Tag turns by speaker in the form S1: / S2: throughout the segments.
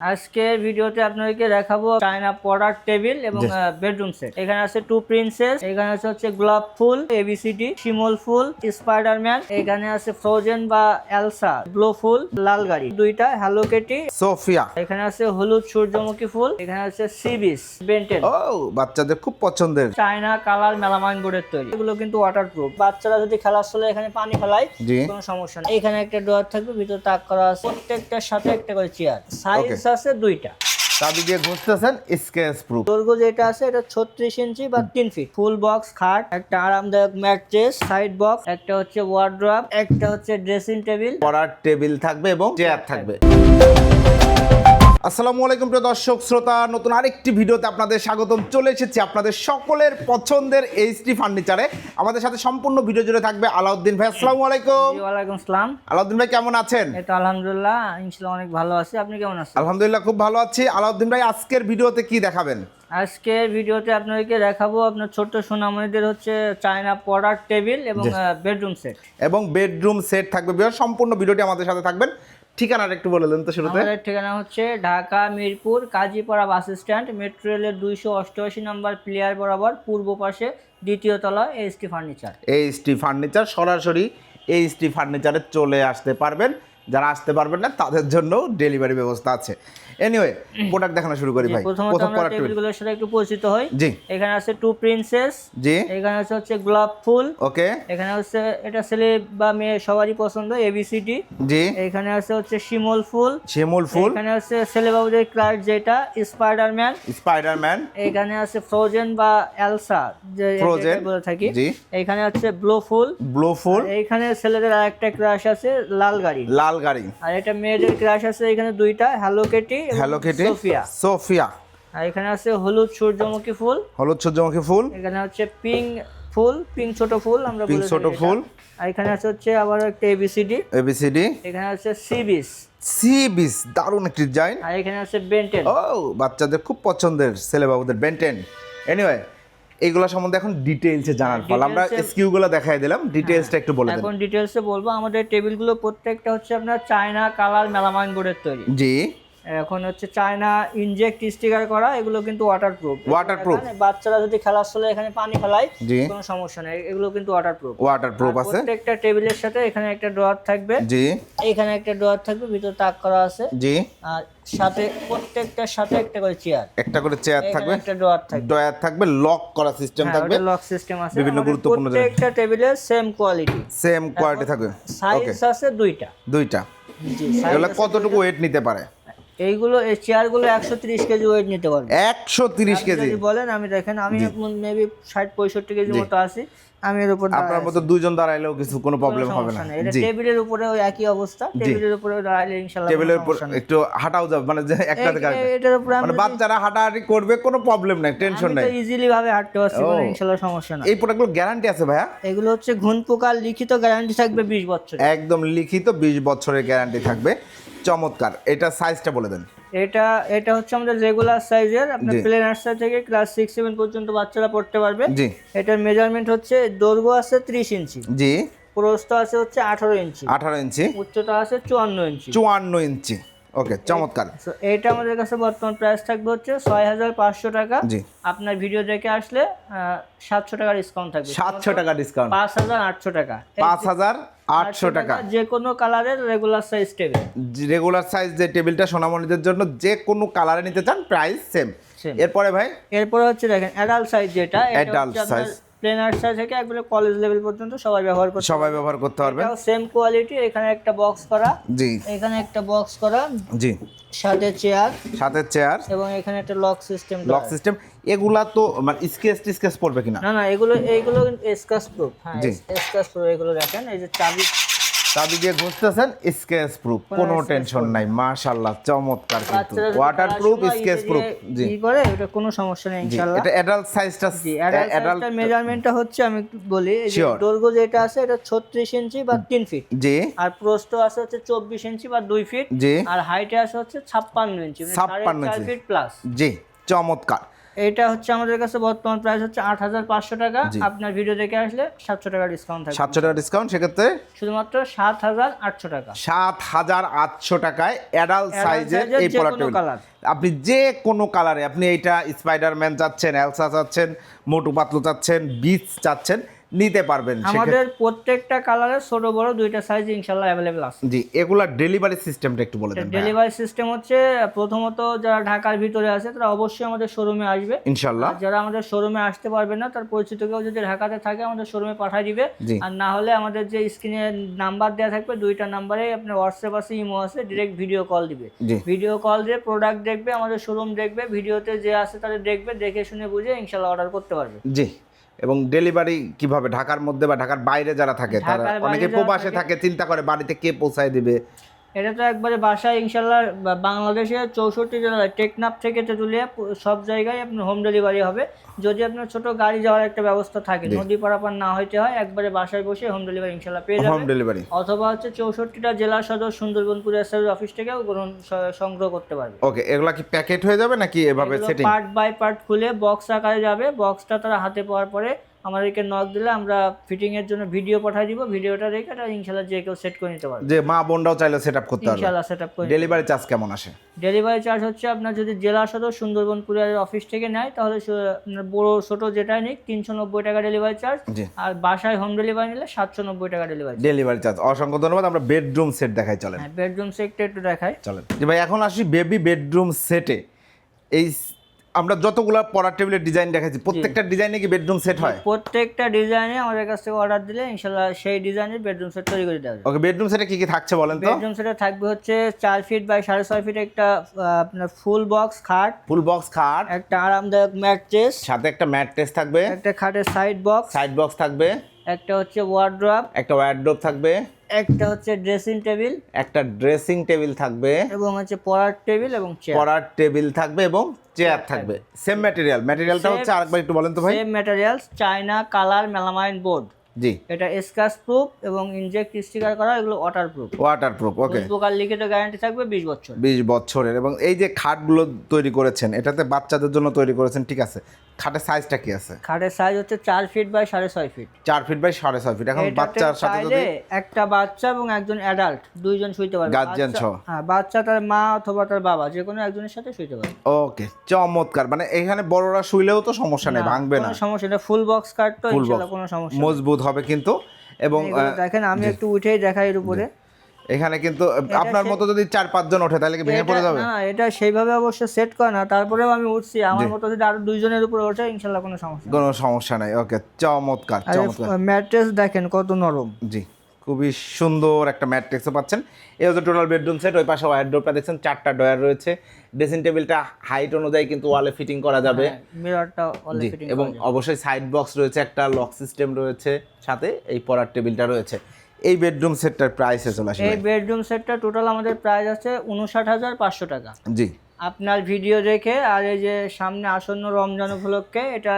S1: আজকের ভিডিওতে আপনাদেরকে দেখাবো চায়না পড়ার টেবিল এবং বেডরুম সেট এখানে আছে টু প্রিন্সেস এখানে আছে হচ্ছে গোলাপ ফুল এবিসিডি শিমল ফুল স্পাইডারম্যান এখানে আছে ফ্রোজেন বা এলসা ব্লো ফুল লাল গাড়ি। দুইটা হ্যালো কেটি
S2: সোফিয়া।
S1: এখানে আছে হলুদ সূর্যমুখী ফুল এখানে আছে সিবিস বেন্টেন
S2: ও বাচ্চাদের খুব পছন্দের।
S1: চায়না কালার মেলামাইন বোর্ডের তৈরি। এগুলো কিন্তু ওয়াটারপ্রুফ বাচ্চারা যদি খেলার চলে এখানে পানি ফেলায় কোনো সমস্যা নেই। এখানে একটা ডোয়ার থাকবে ভিতরে তাক করা আছে। প্রত্যেকটার সাথে একটা করে চেয়ার সাইজ আছে দুইটা।
S2: চাবি দিয়ে ঘুরতেছেন স্কেচ প্রুফ
S1: দৈর্ঘ্য যেটা আছে এটা ছত্রিশ ইঞ্চি বা তিন ফিট ফুল বক্স খাট একটা আরামদায়ক ম্যাট্রেস সাইড বক্স একটা হচ্ছে ওয়ার্ড্রপ একটা হচ্ছে ড্রেসিং টেবিল
S2: পড়ার টেবিল থাকবে এবং চেয়ার থাকবে। আসসালামু আলাইকুম প্রিয় দর্শক শ্রোতা নতুন আরেকটি ভিডিওতে আপনাদের স্বাগতম। চলে এসেছি আপনাদের সকলের পছন্দের এইচডি ফার্নিচারে আমাদের সাথে সম্পূর্ণ ভিডিও জুড়ে থাকবে আলাউদ্দিন ভাই। আসসালামু আলাইকুম।
S1: ওয়ালাইকুম আসসালাম।
S2: আলাউদ্দিন ভাই কেমন আছেন?
S1: তো আলহামদুলিল্লাহ ইনশাল্লাহ অনেক ভালো আছি। আপনি কেমন আছেন?
S2: আলহামদুলিল্লাহ খুব ভালো আছি। আলাউদ্দিন ভাই আজকের ভিডিওতে কি দেখাবেন?
S1: আজকের ভিডিওতে আপনাদেরকে দেখাবো আপনার ছোট্ট সোনামণিদের হচ্ছে চায়না পড়ার টেবিল এবং বেডরুম সেট।
S2: এবং বেডরুম সেট থাকবে। সম্পূর্ণ ভিডিওটি আমাদের সাথে থাকবেন। ঠিকানাটা একটু বলে দেন তো শুরুতে।
S1: আমাদের ঠিকানা হচ্ছে Dhaka Mirpur Kazipara bus stand metro রেলের দুইশো অষ্টআশি নম্বর প্লেয়ার বরাবর পূর্ব পাশে দ্বিতীয় তলা এসটি ফার্নিচার।
S2: এইচটি ফার্নিচার সরাসরি এইচটি ফার্নিচারে চলে আসতে পারবেন। যারা আসতে পারবেন না তাদের জন্য ডেলিভারি ব্যবস্থা আছে। এনিওয়ে প্রোডাক্ট দেখানো শুরু করি ভাই।
S1: প্রথমত
S2: প্রথম
S1: আমরা টেবিলগুলোর সাথে একটু পরিচিত হই।
S2: জি।
S1: এখানে আছে টু প্রিন্সেস
S2: জি।
S1: এখানে আছে হচ্ছে গোলাপ ফুল
S2: ওকে
S1: এখানে হচ্ছে এটা ছেলে বা মেয়ে সবারই পছন্দ এবিসিডি
S2: জি।
S1: এখানে আছে হচ্ছে শিমল ফুল।
S2: শিমল ফুল।
S1: এখানে আছে ছেলে বাবুদের ক্লাস যেটা স্পাইডারম্যান
S2: স্পাইডারম্যান
S1: এখানে আছে ফ্রোজেন বা এলসা যে ফ্রোজেন বলে থাকি।
S2: জি।
S1: এখানে হচ্ছে ব্লো ফুল।
S2: ব্লো ফুল।
S1: এইখানে ছেলেদের আরেকটা ক্রাশ আছে লাল গাড়ি।
S2: লাল গাড়ি।
S1: আর এটা মেয়েদের ক্রাশ আছে এখানে দুইটা hello kitty
S2: hello kitty?
S1: Sofia.
S2: Sofia.
S1: আর এখানে আছে হলুদ সূর্যমুখী ফুল।
S2: হলুদ সূর্যমুখী ফুল।
S1: এখানে হচ্ছে পিঙ্ক ফুল পিঙ্ক ছোট ফুল আমরা
S2: পিঙ্ক ছোট ফুল।
S1: আর এখানে আছে হচ্ছে আবার একটা এবিসিডি
S2: এবিসিডি
S1: এখানে আছে সিবিস
S2: সি বিস দারুণ একটি ডিজাইন
S1: আর এখানে আছে বেন্টেন
S2: ও বাচ্চাদের খুব পছন্দের ছেলে বাবুদের বেন্টেন এনিওয়ে এইগুলো সম্বন্ধে এখন ডিটেইলসে জানার ফল আমরা
S1: Details-এ-
S2: স্কিউগুলো দেখাই দিলাম। ডিটেইলসটা একটু বলে দেন।
S1: এখন ডিটেলসে বলব আমাদের টেবিলগুলো প্রত্যেকটা হচ্ছে আপনার চায়না কালার মেলামাইন বোর্ডের তৈরি।
S2: জি।
S1: এখন হচ্ছে চায়না ইনজেক্ট স্টিকার করা এগুলো কিন্তু ওয়াটারপ্রুফ
S2: Waterproof।
S1: বাচ্চারা যদি খেলার চলে এখানে পানি ফেলায় কোনো সমস্যা নেই। এগুলো কিন্তু ওয়াটারপ্রুফ
S2: ওয়াটার প্রুফ আছে।
S1: প্রত্যেকটা টেবিলের সাথে এখানে একটা ড্রয়ার থাকবে।
S2: জি।
S1: এখানে একটা ড্রয়ার থাকবে ভিতরে তাক করা আছে।
S2: জি।
S1: আর সাথে প্রত্যেকটার সাথে একটা করে চেয়ার
S2: একটা করে চেয়ার থাকবে।
S1: একটা ড্রয়ার থাকবে।
S2: ড্রয়ার থাকবে লক করা সিস্টেম থাকবে।
S1: লক সিস্টেম আছে।
S2: বিভিন্ন গুরুত্বপূর্ণ।
S1: প্রত্যেকটা টেবিলের সেম কোয়ালিটি
S2: সেম কোয়ালিটি থাকবে।
S1: সাইজ আছে দুইটা।
S2: দুইটা।
S1: জি
S2: এগুলো কতটুকু ওয়েট নিতে পারে?
S1: এইগুলো এই চেয়ারগুলো একশো তিরিশ কেজি ওয়েট নিতে পারবে।
S2: একশো তিরিশ কেজি।
S1: বলেন আমি দেখেন আমি মেবি ষাট পঁয়ষট্টি কেজি মতো আছি আমি এর উপর
S2: আপনার মতো দুইজন দাঁড়াইলেও কিছু কোনো প্রবলেম হবে না।
S1: এটা টেবিলের উপরে ওই একই অবস্থা। টেবিলের উপরে দাঁড়াইলে ইনশাআল্লাহ
S2: টেবিলের উপর একটু হাঁটাও যাবে মানে যে একটা থেকে
S1: এটার উপরে
S2: মানে বাচ্চারা হাঁটাহাঁটি করবে কোনো প্রবলেম নাই টেনশন নাই।
S1: ইজিলি ভাবে হাঁটতে পারছি কোনো ইনশাআল্লাহ সমস্যা না
S2: এই প্রোডাক্টগুলো গ্যারান্টি আছে ভাইয়া?
S1: এগুলো হচ্ছে ঘুন পোকার লিখিত গ্যারান্টি থাকবে বিশ বছর
S2: একদম লিখিত বিশ বছরের গ্যারান্টি থাকবে। চমৎকার। এটা সাইজটা বলে দেন।
S1: এটা এটা হচ্ছে আমাদের রেগুলার সাইজের আপনার। প্লে নার্সারি থেকে ক্লাস সিক্স সেভেন পর্যন্ত বাচ্চারা পড়তে পারবে।
S2: জি।
S1: এটার মেজারমেন্ট হচ্ছে দৈর্ঘ্য আছে ত্রিশ ইঞ্চি।
S2: জি।
S1: প্রস্থ আছে হচ্ছে আঠারো ইঞ্চি।
S2: আঠারো ইঞ্চি।
S1: উচ্চতা আছে চুয়ান্ন ইঞ্চি।
S2: চুয়ান্ন ইঞ্চি। ওকে চমৎকার।
S1: এইটা আমাদের কাছে বর্তমান প্রাইস থাকবে হচ্ছে ছয় হাজার পাঁচশো টাকা।
S2: জি।
S1: আপনার ভিডিও দেখে আসলে সাতশো টাকা ডিসকাউন্ট থাকবে।
S2: সাতশো টাকা ডিসকাউন্ট
S1: পাঁচ হাজার আটশো টাকা।
S2: পাঁচ হাজার আটশো টাকা
S1: যে কোনো কালারের regular size table
S2: regular size যে টেবিলটা সোনামণিদের জন্য যে কোনো কালারে নিতে চান প্রাইস সেম. এরপরে ভাই
S1: এরপরে হচ্ছে দেখেন অ্যাডাল্ট সাইজ যেটা
S2: অ্যাডাল্ট size।
S1: প্লেনার সাইজ থেকে একবারে কলেজ লেভেল পর্যন্ত সবাই ব্যবহার করতে
S2: সবাই ব্যবহার করতে পারবে
S1: সেম কোয়ালিটি এখানে একটা বক্স করা।
S2: জি।
S1: এখানে একটা বক্স করা।
S2: জি।
S1: সাথে চেয়ার
S2: সাথে চেয়ার
S1: এবং এখানে একটা লক সিস্টেম
S2: লক সিস্টেম এগুলা তো মানে স্কেচ টিস্কেচ পড়বে কিনা?
S1: না না এগুলো এইগুলো স্কাচ প্রুফ হ্যাঁ
S2: স্কেচ
S1: স্কাচ প্রুফ এগুলো দেখেন। এই যে চাবি
S2: চাবি দিয়ে ঘুরতেছেন স্কেচ প্রুফ কোনো টেনশন নাই মাশাআল্লাহ চমৎকার কিন্তু। ওয়াটার প্রুফ স্কেচ প্রুফ জি।
S1: ই করে এটা কোনো সমস্যা নেই ইনশাআল্লাহ।
S2: এটা অ্যাডাল্ট সাইজটা
S1: জি অ্যাডাল্ট মেজারমেন্টটা হচ্ছে আমি একটু বলি এই যে. দৈর্ঘ্য যেটা আছে এটা 36 ইঞ্চি বা 3 ফিট
S2: জি।
S1: আর প্রস্থ আছে হচ্ছে 24 ইঞ্চি বা 2 ফিট
S2: জি।
S1: আর হাইটে আছে হচ্ছে 56 ইঞ্চি মানে
S2: 56 ইঞ্চি।
S1: ফিট প্লাস
S2: জি চমৎকার।
S1: এটা হচ্ছে আমাদের কাছে বর্তমান প্রাইস হচ্ছে আট হাজার পাঁচশো টাকা। আপনার ভিডিও দেখে আসলে সাতশো টাকা ডিসকাউন্ট থাকবে।
S2: সাতশো টাকা ডিসকাউন্ট সেক্ষেত্রে?
S1: শুধুমাত্র সাত হাজার আটশো টাকা।
S2: সাত হাজার আটশো টাকায় অ্যাডাল্ট সাইজের এই প্রোডাক্ট আপনি যে কোনো কালারে আপনি এইটা স্পাইডারম্যান চাচ্ছেন অ্যালসা চাচ্ছেন মোটু পাতলু চাচ্ছেন বিচ চাচ্ছেন নিতে পারবেন
S1: আমাদের প্রত্যেকটা কালারে ছোট বড় দুইটা সাইজ ইনশাল্লাহ অ্যাভেলেবেল আছে।
S2: জি এগুলা ডেলিভারি সিস্টেমটা একটু বলে দেন
S1: ডেলিভারি সিস্টেম হচ্ছে প্রথমত যারা ঢাকার ভিতরে আছে তারা অবশ্যই আমাদের শোরুমে আসবে।
S2: ইনশাল্লাহ
S1: আর যারা আমাদের শোরুমে আসতে পারবে না তার পরিচিত কেউ যদি ঢাকাতে থাকে আমাদের শোরুমে পাঠিয়ে দিবে। আর না হলে আমাদের যে স্ক্রিনে নাম্বার দেওয়া থাকবে দুইটা নাম্বারে আপনার হোয়াটসঅ্যাপ আছে ইমো আছে ডিরেক্ট ভিডিও কল দিবে। ভিডিও কল দিয়ে প্রোডাক্ট দেখবে আমাদের শোরুম দেখবে ভিডিওতে যে আছে তাদের দেখবে দেখে শুনে বুঝে ইনশাল্লাহ অর্ডার করতে পারবে।
S2: জি। এবং ডেলিভারি কীভাবে? ঢাকার মধ্যে বা ঢাকার বাইরে যারা থাকে তারা অনেকে প্রবাসে
S1: থাকে-
S2: চিন্তা করে বাড়িতে কে পৌঁছায় দিবে?
S1: এটা তো একবারে বাসায় ইনশাল্লাহ বা- বাংলাদেশের চৌষট্টি জেলায় টেকনাফ থেকে তেঁতুলিয়া সব জায়গায় আপনার হোম ডেলিভারি হবে। যদি আপনার ছোট গাড়ি যাওয়ার একটা ব্যবস্থা থাকে নদী পারাপার না হইতে হয় একবারে বাসায় বসে হোম ডেলিভারি ইনশাল্লাহ পেয়ে
S2: হোম ডেলিভারি
S1: অথবা হচ্ছে চৌষট্টিটা জেলা সদর সুন্দরবন কুরিয়ার অফিস থেকেও গ্রহণ সংগ্রহ করতে পারবে।
S2: ওকে এগুলা কি প্যাকেট হয়ে যাবে নাকি এভাবে সেটিং
S1: পার্ট বাই পার্ট খুলে বক্স আকারে যাবে। বক্সটা তারা হাতে পাওয়ার পরে আমাদেরকে নক দিলে আমরা ফিটিং এর জন্য ভিডিও পাঠিয়ে দিব ভিডিওটা রেখে এটা ইনশাল্লাহ যে কেউ সেট করে নিতে পারবে।
S2: যে মা বোনরাও চাইলে সেট আপ করতে পারবে।
S1: ইনশাল্লাহ সেট আপ করে
S2: ডেলিভারি চার্জ কেমন আসে?
S1: ডেলিভারি চার্জ হচ্ছে আপনার যদি জেলা সদর সুন্দরবন কুরিয়ারের অফিস থেকে নেয় তাহলে আপনার বড় ছোট যেটাই নিক তিনশো নব্বই টাকা ডেলিভারি চার্জ আর বাসায় হোম ডেলিভারি নিলে সাতশো নব্বই টাকা ডেলিভারি
S2: ডেলিভারি চার্জ অসংখ্য ধন্যবাদ। আমরা বেডরুম সেট দেখাই চলেন।
S1: হ্যাঁ বেডরুম সেটটা একটু দেখাই।
S2: চলেন। যে ভাই এখন আসি বেবি বেডরুম সেটে এই আমরা যতগুলা পড়ার টেবিলের ডিজাইন দেখাচ্ছি প্রত্যেকটা ডিজাইনে কি বেডরুম সেট হয়?
S1: প্রত্যেকটা ডিজাইনে আমাদের কাছ থেকে অর্ডার দিলে ইনশাল্লাহ সেই ডিজাইনের বেডরুম সেট তৈরি করে দেওয়া
S2: ওকে বেডরুম সেটে কি কি থাকছে বলেন তো?
S1: বেডরুম সেটে থাকবে হচ্ছে চার ফিট বাই সাড়ে ছয় ফিট একটা আপনার ফুল বক্স খাট
S2: ফুল বক্স খাট।
S1: একটা আরামদায়ক ম্যাট্রেস
S2: সাথে একটা ম্যাট্রেস থাকবে।
S1: একটা খাটের সাইড বক্স
S2: সাইড বক্স থাকবে।
S1: একটা হচ্ছে ওয়ার্ড্রপ
S2: একটা ওয়ার্ড্রোব থাকবে।
S1: একটা হচ্ছে ড্রেসিং টেবিল
S2: একটা ড্রেসিং টেবিল থাকবে।
S1: এবং হচ্ছে পড়ার টেবিল এবং চেয়ার
S2: পড়ার টেবিল থাকবে এবং চেয়ার থাকবে। সেম ম্যাটেরিয়াল ম্যাটেরিয়ালটা হচ্ছে আরেকবার একটু বলেন তো ভাই।
S1: Same materials China colour melamine board
S2: জি।
S1: এটা স্ক্র্যাচ প্রুফ এবং ইনজেক্ট স্টিকার করা এগুলো water proof
S2: water proof okay
S1: প্রকার লিখিত গ্যারান্টি থাকবে বিশ বছর।
S2: বিশ বছরের এবং এই যে খাটগুলো তৈরি করেছেন এটাতে বাচ্চাদের জন্য তৈরি করেছেন ঠিক আছে? খাটের সাইজটা কি আছে?
S1: খাটের সাইজ হচ্ছে চার ফিট বাই সাড়ে ছয় ফিট
S2: চার ফিট বাই সাড়ে ছয় ফিট এখন বাচ্চার সাথে যদি
S1: একটা বাচ্চা এবং একজন অ্যাডাল্ট দুইজন শুইতে পারবে। বাচ্চা-
S2: সহ।
S1: হ্যাঁ বাচ্চা তার মা অথবা তার বাবা যে কোনো একজনের সাথে শুইতে পারবে।
S2: ওকে চমৎকার। মানে এখানে বড়রা শুইলেও তো সমস্যা নেই ভাঙবে না।
S1: সমস্যা নেই ফুল বক্স কাট তো ইনশাআল্লাহ কোনো সমস্যা।
S2: মজবুত হবে কিন্তু এবং
S1: দেখেন আমি একটু উঠেই দেখাই এর উপরে।
S2: এখানে কিন্তু আপনার মতো যদি চার পাঁচজন ওঠে তাহলে কি ভেঙে পড়ে যাবে?
S1: না এটা সেইভাবে অবশ্য সেট করে না তারপরেও আমি উঠছি। আমার মতো যদি আরও দুইজনের উপরে ওঠে ইনশাআল্লাহ কোনো সমস্যা
S2: কোনো সমস্যা নাই ওকে চমৎকার চমৎকার।
S1: ম্যাট্রেস দেখেন কত নরম।
S2: জি। খুবই সুন্দর একটা ম্যাট্রিক্সও পাচ্ছেন। এই হচ্ছে টোটাল বেডরুম সেট ওই পাশে ওয়ারড্রোপটা দেখছেন চারটা ডয়ার রয়েছে। ড্রেসিং টেবিলটা হাইট অনুযায়ী কিন্তু ওয়ালে ফিটিং করা যাবে।
S1: ফিটিং
S2: এবং অবশ্যই সাইড বক্স রয়েছে একটা লক সিস্টেম রয়েছে সাথে এই পড়ার টেবিলটা রয়েছে। এই বেডরুম সেটটার প্রাইসে চলে আসে
S1: এই বেডরুম সেটটা টোটাল আমাদের প্রাইস আছে উনষাট হাজার পাঁচশো টাকা।
S2: জি।
S1: আপনার ভিডিও দেখে আর এই যে সামনে আসন্ন রমজান উপলক্ষে এটা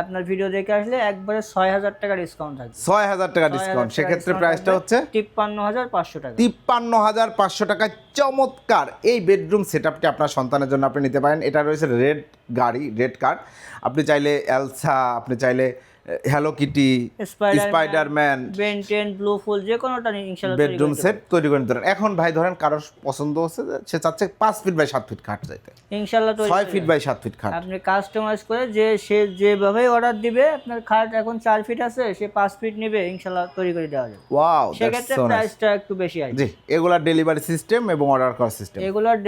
S1: আপনার ভিডিও দেখে আসলে একবারে ছয় হাজার টাকা ডিসকাউন্ট থাকবে।
S2: ছয় হাজার টাকা ডিসকাউন্ট সেক্ষেত্রে প্রাইসটা হচ্ছে
S1: তিপ্পান্ন হাজার পাঁচশো টাকা।
S2: তিপ্পান্ন হাজার পাঁচশো টাকায় চমৎকার। এই বেডরুম সেট আপটি আপনার সন্তানের জন্য আপনি নিতে পারেন। এটা রয়েছে রেড গাড়ি রেড কার্ড আপনি চাইলে এলসা আপনি চাইলে hello kitty Spiderman
S1: Ben Ten blue ফুল যে কোনোটা ইনশাল্লাহ তৈরি
S2: বেডরুম সেট তৈরি করে নিতে এখন ভাই ধরেন কারোর পছন্দ হচ্ছে সে চাচ্ছে পাঁচ ফিট বাই সাত ফিট খাট চাইতে
S1: তৈরি
S2: ছয় ফিট বাই সাত ফিট খাট।
S1: আপনি কাস্টমাইজ করে যে সে যেভাবে অর্ডার দিবে আপনার খাট এখন চার ফিট আছে সে পাঁচ ফিট নেবে ইনশাল্লাহ তৈরি করে দেওয়া যাবে।
S2: ওয়াও
S1: সেক্ষেত্রে প্রাইসটা একটু বেশি আসবে
S2: জি এগুলা ডেলিভারি সিস্টেম এবং অর্ডার করার সিস্টেম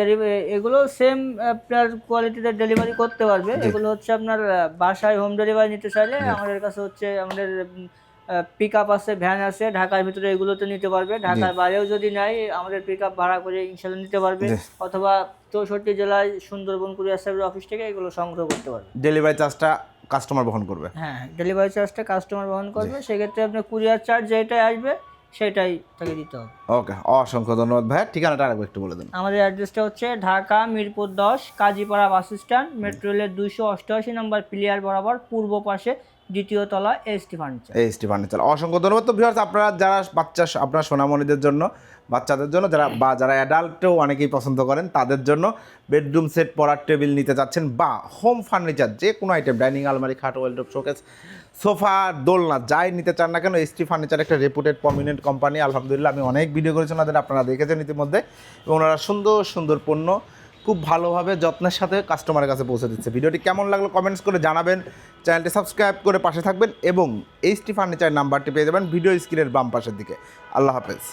S1: ডেলিভারি এগুলো সেম আপনার কোয়ালিটিতে ডেলিভারি করতে পারবে। এগুলো হচ্ছে আপনার বাসায় হোম ডেলিভারি নিতে চাইলে আমাদের কাছে হচ্ছে আমাদের পিক আপ আছে ভ্যান আছে ঢাকার ভিতরে এগুলোতে নিতে পারবে। ঢাকার বাইরেও যদি নেয় আমাদের পিক আপ ভাড়া করে ইনশাল্লাহ নিতে পারবে। অথবা চৌষট্টি জেলায় সুন্দরবন কুরিয়ার সার্ভিস অফিস থেকে এগুলো সংগ্রহ করতে পারবে।
S2: ডেলিভারি চার্জটা কাস্টমার বহন করবে।
S1: হ্যাঁ ডেলিভারি চার্জটা কাস্টমার বহন করবে। সেক্ষেত্রে আপনার কুরিয়ার চার্জ যেটাই আসবে সেটাই তাকে দিতে হবে।
S2: ওকে অসংখ্য ধন্যবাদ ভাই। ঠিকানাটা আরেকবার একটু বলে দিন।
S1: আমাদের অ্যাড্রেসটা হচ্ছে ঢাকা মিরপুর দশ কাজীপাড়া বাস স্ট্যান্ড মেট্রো রেলের দুইশো অষ্টআশি নম্বর প্লেয়ার বরাবর পূর্ব পাশে দ্বিতীয় তলা এসটি ফার্নিচার
S2: এসটি ফার্নিচার অসংখ্য ধন্যবাদ। তো ভিউয়ার্স আপনারা যারা বাচ্চা আপনার সোনামণিদের জন্য বাচ্চাদের জন্য যারা বা যারা অ্যাডাল্টও অনেকেই পছন্দ করেন তাদের জন্য বেডরুম সেট পড়ার টেবিল নিতে চাচ্ছেন বা হোম ফার্নিচার যে কোনো আইটেম ডাইনিং আলমারি খাট ওয়েলডপ শোকেস সোফা, দোলনা, যাই নিতে চান না কেন এসটি ফার্নিচার একটা রেপুটেড প্রমিনেন্ট কোম্পানি আলহামদুলিল্লাহ, আমি অনেক ভিডিও করেছি ওনাদের, আপনারা দেখেছেন ইতিমধ্যে। এবং ওনারা সুন্দর সুন্দর পণ্য, খুব ভালোভাবে যত্নের সাথে কাস্টমারের কাছে পৌঁছে দিচ্ছে। ভিডিওটি কেমন লাগল কমেন্টস করে জানাবেন। চ্যানেলটি সাবস্ক্রাইব করে পাশে থাকবেন এবং এইচটি ফার্নিচার নাম্বারটি পেয়ে যাবেন ভিডিও স্ক্রিনের বাম পাশের দিকে। আল্লাহ হাফেজ।